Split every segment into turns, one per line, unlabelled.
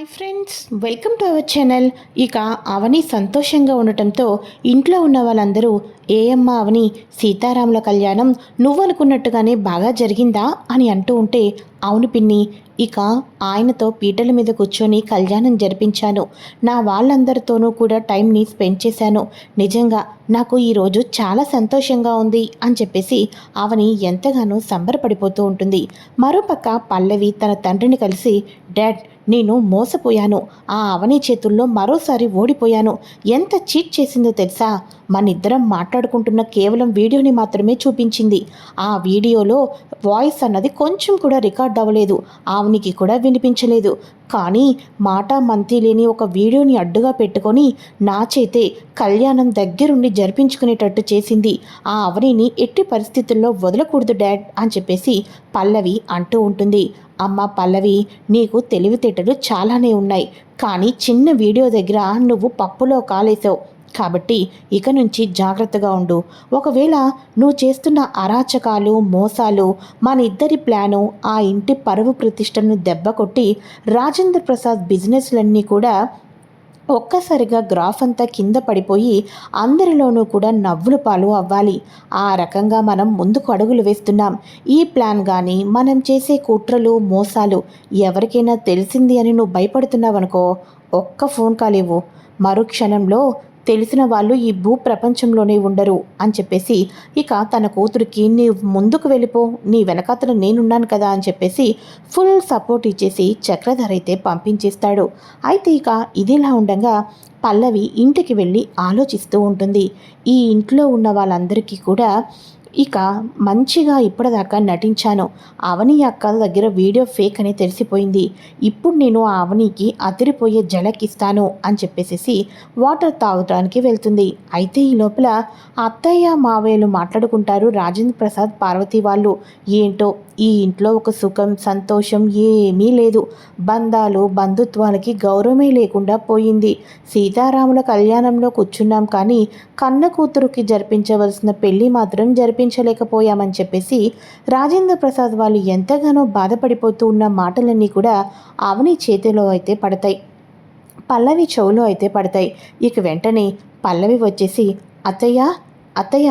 Hi friends welcome to our channel ఇక అవని సంతోషంగా ఉండటంతో ఇంట్లో ఉన్న వాళ్ళందరూ ఏయమ్మ అవని సీతారాముల కళ్యాణం నువ్వు అనుకున్నట్టుగానే బాగా జరిగిందా? అని అంటూ ఉంటే అవును పిన్ని. ఇక ఆయనతో పీటల మీద కూర్చొని కళ్యాణం జరిపించాను. నా వాళ్ళందరితోనూ కూడా టైంని స్పెండ్ చేశాను. నిజంగా నాకు ఈరోజు చాలా సంతోషంగా ఉంది అని చెప్పేసి అవని ఎంతగానో సంబరపడిపోతూ ఉంటుంది. మరోపక్క పల్లవి తన తండ్రిని కలిసి డాడ్ నేను మోసపోయాను. ఆ అవని చేతుల్లో మరోసారి ఓడిపోయాను. ఎంత చీట్ చేసిందో తెలుసా? మనిద్దరం మాట్లాడుకుంటున్న కేవలం వీడియోని మాత్రమే చూపించింది. ఆ వీడియోలో వాయిస్ అన్నది కొంచెం కూడా రికార్డ్ అవ్వలేదు. ఆవునికి కూడా వినిపించలేదు. కానీ మాట మంతి లేని ఒక వీడియోని అడ్డుగా పెట్టుకొని నా చేతే కళ్యాణం దగ్గరుండి జరిపించుకునేటట్టు చేసింది. ఆ అవనిని ఎట్టి పరిస్థితుల్లో వదలకూడదు డాడ్ అని చెప్పేసి పల్లవి అంటూ ఉంటుంది. అమ్మ పల్లవి నీకు తెలివితేటలు చాలానే ఉన్నాయి. కానీ చిన్న వీడియో దగ్గర నువ్వు పప్పులో కాలేసావు కాబట్టి ఇక నుంచి జాగ్రత్తగా ఉండు. ఒకవేళ నువ్వు చేస్తున్న అరాచకాలు మోసాలు మన ఇద్దరి ప్లాను ఆ ఇంటి పరువు ప్రతిష్టను దెబ్బ కొట్టి రాజేంద్ర ప్రసాద్ బిజినెస్లన్నీ కూడా ఒక్కసారిగా గ్రాఫ్ అంతా కింద పడిపోయి అందరిలోనూ కూడా నవ్వులు పాలు అవ్వాలి. ఆ రకంగా మనం ముందుకు అడుగులు వేస్తున్నాం. ఈ ప్లాన్ కానీ మనం చేసే కుట్రలు మోసాలు ఎవరికైనా తెలిసింది అని నువ్వు భయపడుతున్నావనుకో ఒక్క ఫోన్ కాల్ ఇవ్వు. మరుక్షణంలో తెలిసిన వాళ్ళు ఈ భూ ప్రపంచంలోనే ఉండరు అని చెప్పేసి ఇక తన కూతురికి నీ ముందుకు వెళ్ళిపో నీ వెనకాతల నేనున్నాను కదా అని చెప్పేసి ఫుల్ సపోర్ట్ ఇచ్చేసి చక్రధర అయితే పంపించేస్తాడు. అయితే ఇక ఇదిలా ఉండగా పల్లవి ఇంటికి వెళ్ళి ఆలోచిస్తూ ఉంటుంది. ఈ ఇంట్లో ఉన్న వాళ్ళందరికీ కూడా ఇక మంచిగా ఇప్పటిదాకా నటించాను. అవని అక్క దగ్గర వీడియో ఫేక్ అని తెలిసిపోయింది. ఇప్పుడు నేను ఆ అవనికి అదిరిపోయే జలకిస్తాను అని చెప్పేసి వాటర్ తాగడానికి వెళ్తుంది. అయితే ఈ లోపల అత్తయ్య మావయ్యలు మాట్లాడుకుంటారు రాజేంద్ర ప్రసాద్ పార్వతి వాళ్ళు. ఏంటో ఈ ఇంట్లో ఒక సుఖం సంతోషం ఏమీ లేదు. బంధాలు బంధుత్వాలకి గౌరవమే లేకుండా పోయింది. సీతారాముల కళ్యాణంలో కూర్చున్నాం కానీ కన్న కూతురుకి జరిపించవలసిన పెళ్ళి మాత్రం జరిపించలేకపోయామని చెప్పేసి రాజేంద్ర ప్రసాద్ వాళ్ళు ఎంతగానో బాధపడిపోతూ ఉన్న మాటలన్నీ కూడా అవని చేతిలో అయితే పడతాయి. పల్లవి చెవులో అయితే పడతాయి. ఇక వెంటనే పల్లవి వచ్చేసి అత్తయ్య అత్తయ్య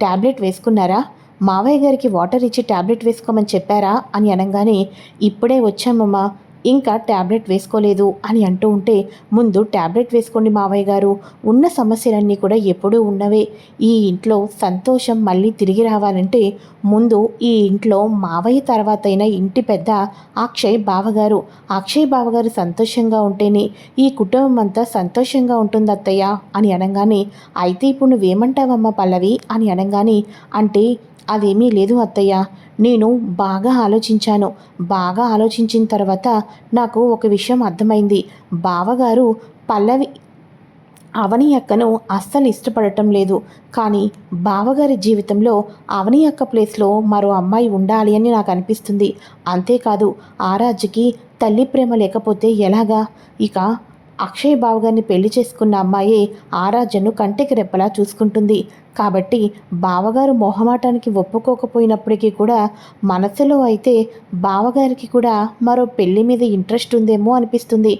ట్యాబ్లెట్ వేసుకున్నారా? మావయ్య గారికి వాటర్ ఇచ్చి ట్యాబ్లెట్ వేసుకోమని చెప్పారా అని అనగానే ఇప్పుడే వచ్చామమ్మా ఇంకా ట్యాబ్లెట్ వేసుకోలేదు అని అంటూ ఉంటే ముందు ట్యాబ్లెట్ వేసుకోండి మావయ్య గారు ఉన్న సమస్యలన్నీ కూడా ఎప్పుడూ ఉన్నవే. ఈ ఇంట్లో సంతోషం మళ్ళీ తిరిగి రావాలంటే ముందు ఈ ఇంట్లో మావయ్య తర్వాత అయిన ఇంటి పెద్ద అక్షయ్ బావగారు అక్షయ్ బావగారు సంతోషంగా ఉంటేనే ఈ కుటుంబం అంతా సంతోషంగా ఉంటుంది అత్తయ్య అని అనగానే అయితే ఇప్పుడు నువ్వేమంటావమ్మా పల్లవి అని అనగానే అంటే అదేమీ లేదు అత్తయ్య. నేను బాగా ఆలోచించాను. బాగా ఆలోచించిన తర్వాత నాకు ఒక విషయం అర్థమైంది. బావగారు పల్లవి అవని అక్కను అస్సలు ఇష్టపడటం లేదు. కానీ బావగారి జీవితంలో అవని అక్క ప్లేస్లో మరో అమ్మాయి ఉండాలి అని నాకు అనిపిస్తుంది. అంతేకాదు ఆరాజ్కి తల్లి ప్రేమ లేకపోతే ఎలాగా? ఇక అక్షయ్ బావగారిని పెళ్ళి చేసుకున్న అమ్మాయే ఆరాధ్యను కంటికి రెప్పలా చూసుకుంటుంది. కాబట్టి బావగారు మొహమాటానికి ఒప్పుకోకపోయినప్పటికీ కూడా మనసులో అయితే బావగారికి కూడా మరో పెళ్ళి మీద ఇంట్రెస్ట్ ఉందేమో అనిపిస్తుంది.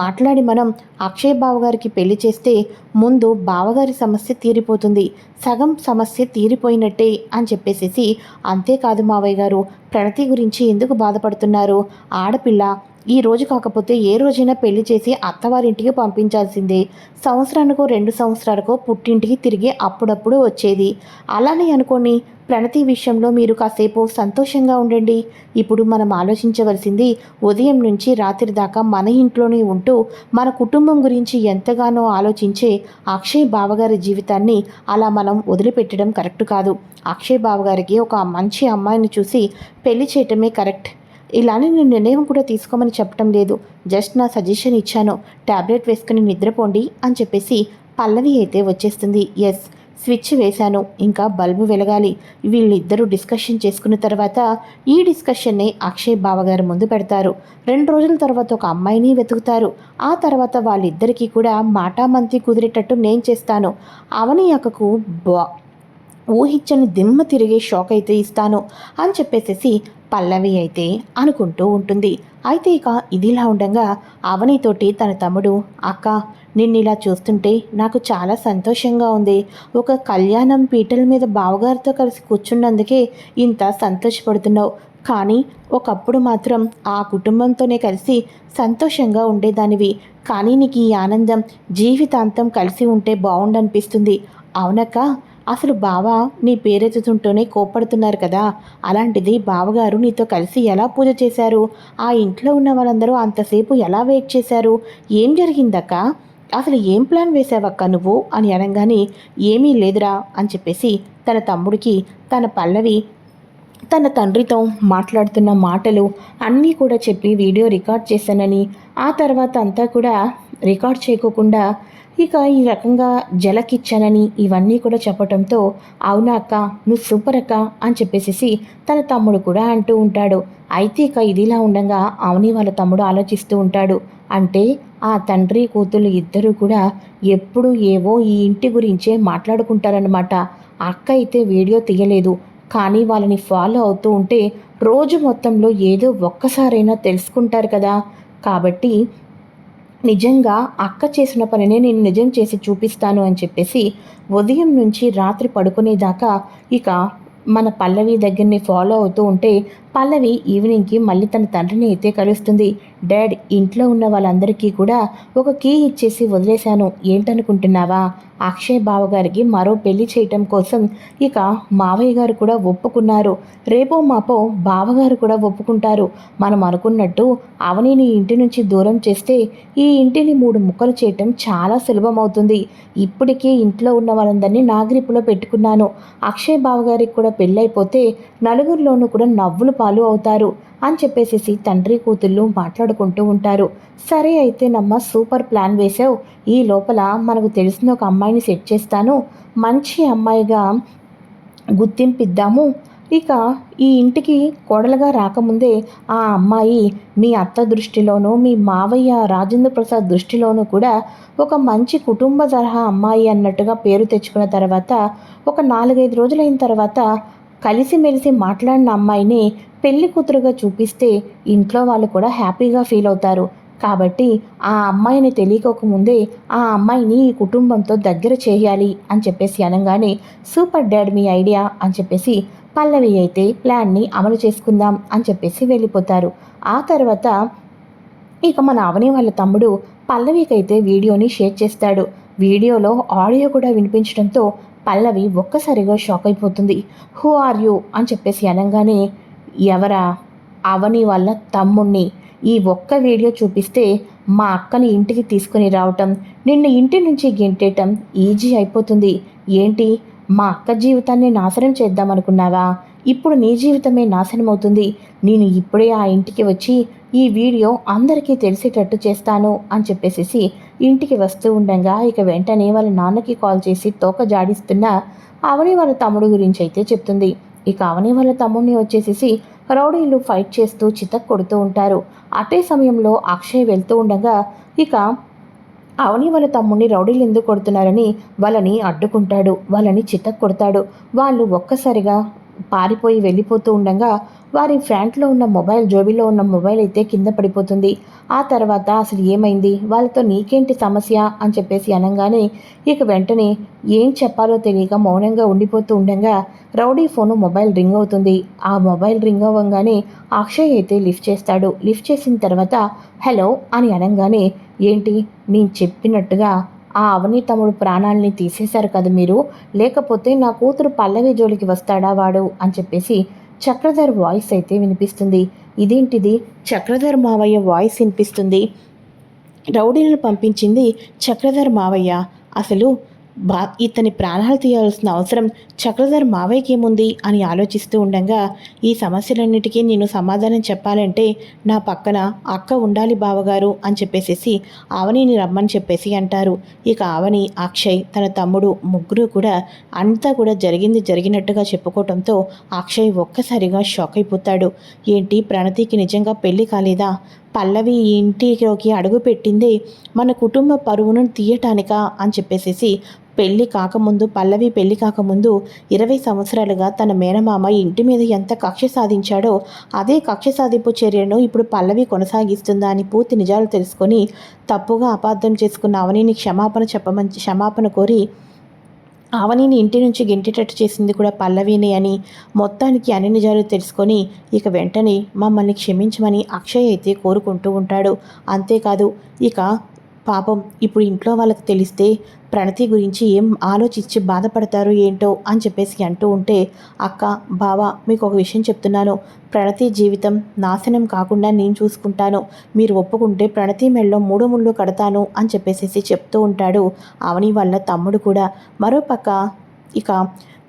మాట్లాడి మనం అక్షయ్ బావగారికి పెళ్ళి చేస్తే ముందు బావగారి సమస్య తీరిపోతుంది. సగం సమస్య తీరిపోయినట్టే అని చెప్పేసేసి అంతేకాదు మావయ్య గారు ప్రణతి గురించి ఎందుకు బాధపడుతున్నారు? ఆడపిల్ల ఈ రోజు కాకపోతే ఏ రోజైనా పెళ్ళి చేసి అత్తవారింటికి పంపించాల్సిందే. సంవత్సరానికో రెండు సంవత్సరాలకో పుట్టింటికి తిరిగి అప్పుడప్పుడు వచ్చేది. అలానే అనుకోని ప్రణతి విషయంలో మీరు కాసేపు సంతోషంగా ఉండండి. ఇప్పుడు మనం ఆలోచించవలసింది ఉదయం నుంచి రాత్రి దాకా మన ఇంట్లోనే ఉంటూ మన కుటుంబం గురించి ఎంతగానో ఆలోచించే అక్షయ్ బావగారి జీవితాన్ని అలా మనం వదిలిపెట్టడం కరెక్ట్ కాదు. అక్షయ్ బావగారికి ఒక మంచి అమ్మాయిని చూసి పెళ్ళి చేయటమే కరెక్ట్. ఇలానే నేను నిర్ణయం కూడా తీసుకోమని చెప్పడం లేదు. జస్ట్ నా సజెషన్ ఇచ్చాను. ట్యాబ్లెట్ వేసుకుని నిద్రపోండి అని చెప్పేసి పల్లవి అయితే వచ్చేస్తుంది. ఎస్ స్విచ్ వేశాను. ఇంకా బల్బు వెలగాలి. వీళ్ళిద్దరూ డిస్కషన్ చేసుకున్న తర్వాత ఈ డిస్కషన్ని అక్షయ్ బావగారు ముందు పెడతారు. రెండు రోజుల తర్వాత ఒక అమ్మాయిని వెతుకుతారు. ఆ తర్వాత వాళ్ళిద్దరికీ కూడా మాటామంతి కుదిరేటట్టు నేను చేస్తాను. అవని అక్కకు బా ఊహించని దిమ్మ తిరిగే షాక్ అయితే ఇస్తాను అని చెప్పేసేసి పల్లవి అయితే అనుకుంటూ ఉంటుంది. అయితే ఇక ఇదిలా ఉండగా అవనితోటి తన తమ్ముడు అక్క నిన్ను ఇలా చూస్తుంటే నాకు చాలా సంతోషంగా ఉంది. ఒక కళ్యాణం పీటల మీద బావగారితో కలిసి కూర్చున్నందుకే ఇంత సంతోషపడుతున్నావు. కానీ ఒకప్పుడు మాత్రం ఆ కుటుంబంతోనే కలిసి సంతోషంగా ఉండేదానివి. కానీ నీకు ఈ ఆనందం జీవితాంతం కలిసి ఉంటే బాగుండనిపిస్తుంది అవునక్క అసలు బావ నీ పేరెత్తుతుంటూనే కోప్పడుతున్నారు కదా. అలాంటిది బావగారు నీతో కలిసి ఎలా పూజ చేశారు? ఆ ఇంట్లో ఉన్న వాళ్ళందరూ అంతసేపు ఎలా వెయిట్ చేశారు? ఏం జరిగిందక్క? అసలు ఏం ప్లాన్ వేసావక్క నువ్వు? అని అనగానే ఏమీ లేదురా అని చెప్పేసి తన తమ్ముడికి తన పల్లవి తన తండ్రితో మాట్లాడుతున్న మాటలు అన్నీ కూడా చెప్పి వీడియో రికార్డ్ చేశానని ఆ తర్వాత అంతా కూడా రికార్డ్ చేయకోకుండా ఇక ఈ రకంగా జలకిచ్చానని ఇవన్నీ కూడా చెప్పటంతో అవునా అక్క నువ్వు సూపర్ అక్క అని చెప్పేసి తన తమ్ముడు కూడా అంటూ ఉంటాడు. అయితే ఇక ఇదిలా ఉండగా అవని వాళ్ళ తమ్ముడు ఆలోచిస్తూ ఉంటాడు. అంటే ఆ తండ్రి కూతుళ్ళు ఇద్దరూ కూడా ఎప్పుడు ఏవో ఈ ఇంటి గురించే మాట్లాడుకుంటారనమాట అక్క అయితే వీడియో తీయలేదు. కానీ వాళ్ళని ఫాలో అవుతూ ఉంటే రోజు మొత్తంలో ఏదో ఒక్కసారైనా తెలుసుకుంటారు కదా. కాబట్టి నిజంగా అక్క చేసిన పనినే నేను నిజం చేసి చూపిస్తాను అని చెప్పేసి ఉదయం నుంచి రాత్రి పడుకునేదాకా ఇక మన పల్లవి దగ్గరని ఫాలో అవుతూ ఉంటే పల్లవి ఈవినింగ్కి మళ్ళీ తన తండ్రిని అయితే కలుస్తుంది. డాడ్ ఇంట్లో ఉన్న వాళ్ళందరికీ కూడా ఒక కీ ఇచ్చేసి వదిలేశాను. ఏంటనుకుంటున్నావా? అక్షయ్ బావగారికి మరో పెళ్ళి చేయటం కోసం ఇక మావయ్య గారు కూడా ఒప్పుకున్నారు. రేపో మాపో బావగారు కూడా ఒప్పుకుంటారు. మనం అనుకున్నట్టు అవనిని ఇంటి నుంచి దూరం చేస్తే ఈ ఇంటిని మూడు ముక్కలు చేయటం చాలా సులభమవుతుంది. ఇప్పటికే ఇంట్లో ఉన్న వాళ్ళందరినీ నాగరిపులో పెట్టుకున్నాను. అక్షయ్ బావగారికి కూడా పెళ్ళైపోతే నలుగురిలోనూ కూడా నవ్వులు పాలు అవుతారు అని చెప్పేసి తండ్రి కూతుళ్ళు మాట్లాడుకుంటూ ఉంటారు. సరే అయితే నమ్మ సూపర్ ప్లాన్ వేసావు ఈ లోపల మనకు తెలిసిన ఒక అమ్మాయిని సెట్ చేస్తాను. మంచి అమ్మాయిగా గుర్తింపిద్దాము. ఇక ఈ ఇంటికి కోడలుగా రాకముందే ఆ అమ్మాయి మీ అత్త దృష్టిలోనూ మీ మావయ్య రాజేంద్ర ప్రసాద్ దృష్టిలోనూ కూడా ఒక మంచి కుటుంబ తరహా అమ్మాయి అన్నట్టుగా పేరు తెచ్చుకున్న తర్వాత ఒక నాలుగైదు రోజులైన తర్వాత కలిసిమెలిసి మాట్లాడిన అమ్మాయిని పెళ్ళి కూతురుగా చూపిస్తే ఇంట్లో వాళ్ళు కూడా హ్యాపీగా ఫీల్ అవుతారు. కాబట్టి ఆ అమ్మాయిని తెలియకోకముందే ఆ అమ్మాయిని ఈ కుటుంబంతో దగ్గర చేయాలి అని చెప్పేసి అనగానే సూపర్ డాడ్ మీ ఐడియా అని చెప్పేసి పల్లవి అయితే ప్లాన్ని అమలు చేసుకుందాం అని చెప్పేసి వెళ్ళిపోతారు. ఆ తర్వాత ఇక మన అవని వాళ్ళ తమ్ముడు పల్లవికైతే వీడియోని షేర్ చేస్తాడు. వీడియోలో ఆడియో కూడా వినిపించడంతో పల్లవి ఒక్కసారిగా షాక్ అయిపోతుంది. Who are you? అని చెప్పేసి అనగానే ఎవరా? అవని వాళ్ళ తమ్ముణ్ణి. ఈ ఒక్క వీడియో చూపిస్తే మా అక్కని ఇంటికి తీసుకుని రావటం నిన్ను ఇంటి నుంచి గెంటేయటం ఈజీ అయిపోతుంది. ఏంటి? మా అక్క జీవితాన్ని నాశనం చేద్దామనుకున్నావా? ఇప్పుడు నీ జీవితమే నాశనం అవుతుంది నేను ఇప్పుడే ఆ ఇంటికి వచ్చి ఈ వీడియో అందరికీ తెలిసేటట్టు చేస్తాను అని చెప్పేసి ఇంటికి వస్తూ ఉండగా ఇక వెంటనే వాళ్ళ నాన్నకి కాల్ చేసి తోక జాడిస్తున్న అవని వాళ్ళ తమ్ముడు గురించి అయితే చెప్తుంది. ఇక అవని వాళ్ళ తమ్ముడిని వచ్చేసేసి రౌడీలు ఫైట్ చేస్తూ చితక్ కొడుతూ ఉంటారు. అదే సమయంలో అక్షయ్ వెళ్తూ ఉండగా ఇక అవని వాళ్ళ తమ్ముడిని రౌడీలు ఎందుకు కొడుతున్నారని వాళ్ళని అడ్డుకుంటాడు. వాళ్ళని చితక్ కొడతాడు. వాళ్ళు ఒక్కసారిగా పారిపోయి వెళ్ళిపోతూ ఉండగా వారి ఫ్రంట్లో ఉన్న మొబైల్ జోబీలో ఉన్న మొబైల్ అయితే కింద పడిపోతుంది. ఆ తర్వాత అసలు ఏమైంది? వాళ్ళతో నీకేంటి సమస్య? అని చెప్పేసి అనగానే ఇక వెంటనే ఏం చెప్పాలో తెలియక మౌనంగా ఉండిపోతూ ఉండగా రౌడీ ఫోను మొబైల్ రింగ్ అవుతుంది. ఆ మొబైల్ రింగ్ అవ్వగానే అక్షయ్ అయితే లిఫ్ట్ చేస్తాడు. లిఫ్ట్ చేసిన తర్వాత హలో అని అనగానే ఏంటి? నేను చెప్పినట్టుగా ఆ అవని తమ్ముడు ప్రాణాలని తీసేశారు కదా మీరు? లేకపోతే నా కూతురు పల్లవి జోలికి వస్తాడా వాడు? అని చెప్పేసి చక్రధర్ వాయిస్ అయితే వినిపిస్తుంది. ఇదేంటిది? చక్రధర్ మావయ్య వాయిస్ వినిపిస్తుంది. రౌడీలను పంపించింది చక్రధర్ మావయ్య. అసలు బా ఇతని ప్రాణాలు తీయాల్సిన అవసరం చక్రధర్ మావయ్యకి ఏముంది అని ఆలోచిస్తూ ఉండగా ఈ సమస్యలన్నిటికీ నేను సమాధానం చెప్పాలంటే నా పక్కన అక్క ఉండాలి బావగారు అని చెప్పేసేసి ఆవనిని రమ్మని చెప్పేసి అంటారు. ఇక ఆవని అక్షయ్ తన తమ్ముడు ముగ్గురు కూడా అంతా కూడా జరిగింది జరిగినట్టుగా చెప్పుకోవటంతో అక్షయ్ ఒక్కసారిగా షాక్ అయిపోతాడు. ఏంటి ప్రణతికి నిజంగా పెళ్ళి కాలేదా? పల్లవి ఇంటిలోకి అడుగు పెట్టిందే మన కుటుంబ పరువును తీయటానికా అని చెప్పేసేసి పెళ్ళి కాకముందు పల్లవి పెళ్ళి కాకముందు ఇరవై సంవత్సరాలుగా తన మేనమామ ఇంటి మీద ఎంత కక్ష సాధించాడో అదే కక్ష సాధింపు చర్యను ఇప్పుడు పల్లవి కొనసాగిస్తుందా అని పూర్తి నిజాలు తెలుసుకొని తప్పుగా అపార్థం చేసుకున్న అవనిని క్షమాపణ చెప్పమని క్షమాపణ కోరి అవనిని ఇంటి నుంచి గెంటేటట్టు చేసింది కూడా పల్లవినే అని మొత్తానికి అన్ని నిజాలు తెలుసుకొని ఇక వెంటనే మమ్మల్ని క్షమించమని అక్షయ్ అయితే కోరుకుంటూ ఉంటాడు. అంతేకాదు ఇక పాపం ఇప్పుడు ఇంట్లో వాళ్ళకి తెలిస్తే ప్రణతి గురించి ఏం ఆలోచించి బాధపడతారు ఏంటో అని చెప్పేసి అంటూ ఉంటే అక్క బావ మీకు ఒక విషయం చెప్తున్నాను. ప్రణతి జీవితం నాశనం కాకుండా నేను చూసుకుంటాను. మీరు ఒప్పుకుంటే ప్రణతి మెళ్ళలో మూడు ముళ్ళు కడతాను అని చెప్పేసి చెప్తూ ఉంటాడు అవని వాళ్ళ తమ్ముడు కూడా. మరోపక్క ఇక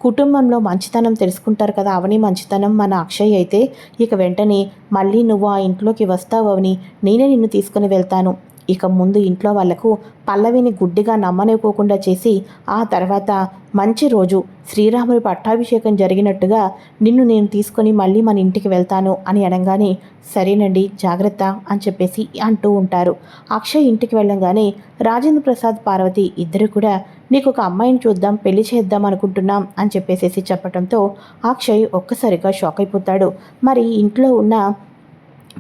కుటుంబంలో మంచితనం తెలుసుకుంటారు కదా అవని మంచితనం మన అక్షయ్ అయితే ఇక వెంటనే మళ్ళీ నువ్వు ఆ ఇంట్లోకి వస్తావు అవని నేనే నిన్ను తీసుకుని వెళ్తాను. ఇక ముందు ఇంట్లో వాళ్ళకు పల్లవిని గుడ్డిగా నమ్మనివ్వకుండా చేసి ఆ తర్వాత మంచి రోజు శ్రీరాముడి పట్టాభిషేకం జరిగినట్టుగా నిన్ను నేను తీసుకొని మళ్ళీ మన ఇంటికి వెళ్తాను అని అనగానే సరేనండి జాగ్రత్త అని చెప్పేసి అంటూ ఉంటారు. అక్షయ్ ఇంటికి వెళ్ళంగానే రాజేంద్ర ప్రసాద్ పార్వతి ఇద్దరు కూడా నీకు ఒక అమ్మాయిని చూద్దాం పెళ్ళి చేద్దాం అనుకుంటున్నాం అని చెప్పేసి చెప్పడంతో అక్షయ్ ఒక్కసారిగా షాక్ అయిపోతాడు. మరి ఇంట్లో ఉన్న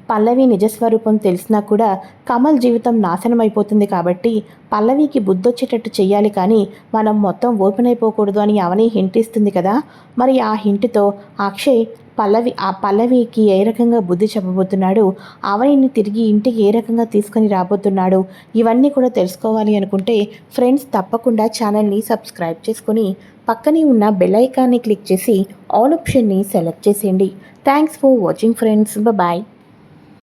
పల్లవి నిజస్వరూపం తెలిసినా కూడా కమల్ జీవితం నాశనం అయిపోతుంది కాబట్టి పల్లవికి బుద్ధొచ్చేటట్టు చేయాలి కానీ మనం మొత్తం ఓపెన్ అయిపోకూడదు అని అవని హింట్ ఇస్తుంది కదా. మరి ఆ హింట్తో అక్షయ్ పల్లవి ఆ పల్లవికి ఏ రకంగా బుద్ధి చెప్పబోతున్నాడు? అవనిని తిరిగి ఇంటికి ఏ రకంగా తీసుకొని రాబోతున్నాడు? ఇవన్నీ కూడా తెలుసుకోవాలి అనుకుంటే ఫ్రెండ్స్ తప్పకుండా ఛానల్ని సబ్స్క్రైబ్ చేసుకొని పక్కనే ఉన్న బెల్ ఐకాన్ని క్లిక్ చేసి ఆల్ ఆప్షన్ని సెలెక్ట్ చేసేయండి. Thanks for watching friends. Bye.